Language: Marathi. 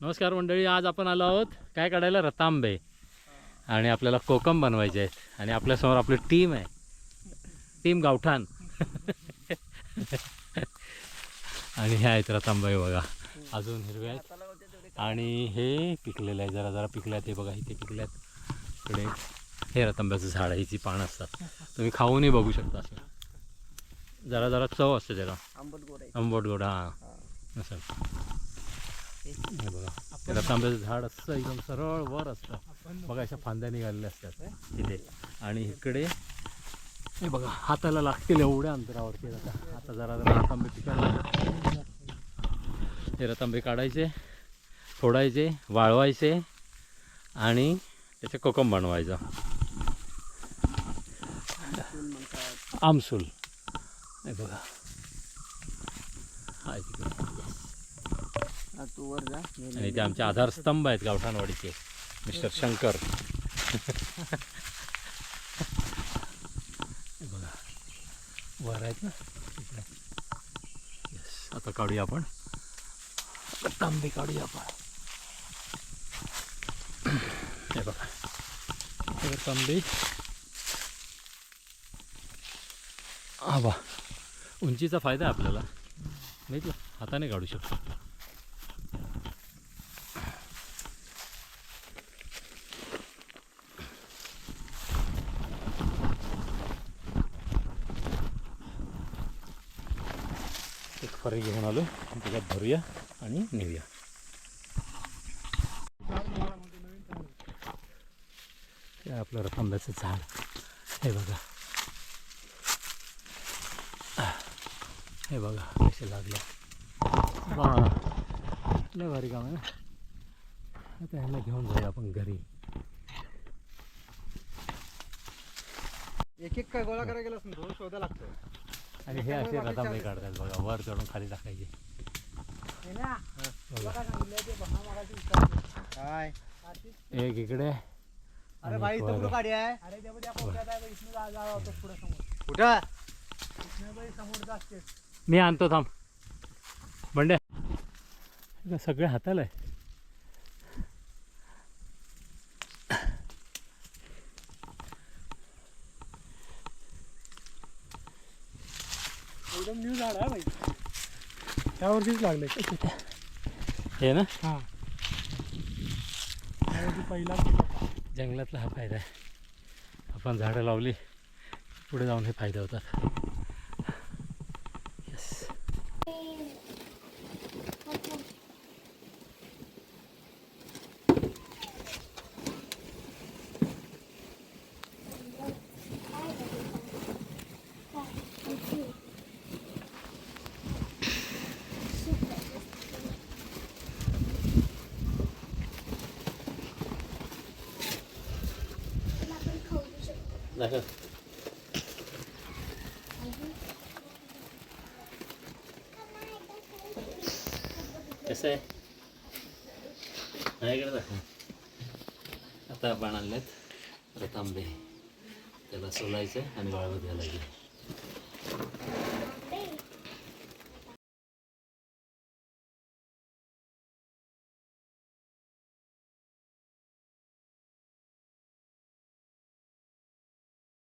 नमस्कार मंडळी आज आपण आलो आहोत काय काढायला? रतांबे. आणि आपल्याला कोकम बनवायचे आहेत. आणि आपल्यासमोर आपली टीम आहे. टीम गावठाण. आणि हे आहेत रतांबे बघा. अजून हिरवे आहेत. आणि हे पिकलेलं आहे. जरा जरा पिकलं आहे ते बघा. इथे पिकल्यात. इकडे. हे रतांब्याचं झाड आहे. हिची पानं असतात. तुम्ही खाऊनही बघू शकता असं. जरा जरा चव असते त्याला. आंबट गोड आहे. आंबट गोड हां. असं. हे बघा. ते रतांब्याचं झाड असं एकदम सरळ वर असतं. बघा अशा फांद्या निघालेल्या असतात. तिथे आणि इकडे हे बघा हाताला लागतील एवढ्या अंतरावरती आता. आता जरा जरा रतांबे पिकायला. हे रतांबे काढायचे फोडायचे वाळवायचे आणि त्याचे कोकम बनवायचं. आमसूल. हे बघा. हाय तिकडे हा, तू वर जा आणि ते आमचे आधारस्तंभ आहेत गावठाणवाडीचे. मिस्टर शंकर. बघा. वर आहेत ना? येस आता काढूया आपण. तांबे काढूया आपण. हे बघा. तांबे हा बा उंचीचा फायदा आहे आपल्याला. नाही का? हाताने काढू शकतो. एक फरे घेऊन आलो. त्याच्यात भरूया आणि नेऊया ते आपलं रतांब्याचं झाड. हे बघा. हे बघा कसे लागलं. वा लय भारी काम आहे ना. आता ह्याला घेऊन जाऊया आपण घरी. एक एक काय गोळा करायला गेला ना थोडं शोधा लागतं आणि हे असे रतांबे काढतात बघा वर चढून खाली टाकायचे. बघा काय? एक इकडे अरे भाई एक इथं. कुठं गाडी आहे? अरे त्या मध्ये आपण त्या आहे इथनं जा- जावं होतं पुढं समोर. कुठं? इथनं बाई समोर जाते मी आणतो थांब. बंड्या सगळे हाताला आहे. एकदम न्यू झाड आहे भाई. त्यावरतीच लागले. हे ना? हा. पहिला जंगलातला हा फायदा आहे. आपण झाडं लावली पुढे जाऊन हे फायदे होतात. दाखव कसं आहे माझ्याकडे दाखव आता आपण आणलेत रतांबे त्याला सोलायचं आणि वाळवत घालायचे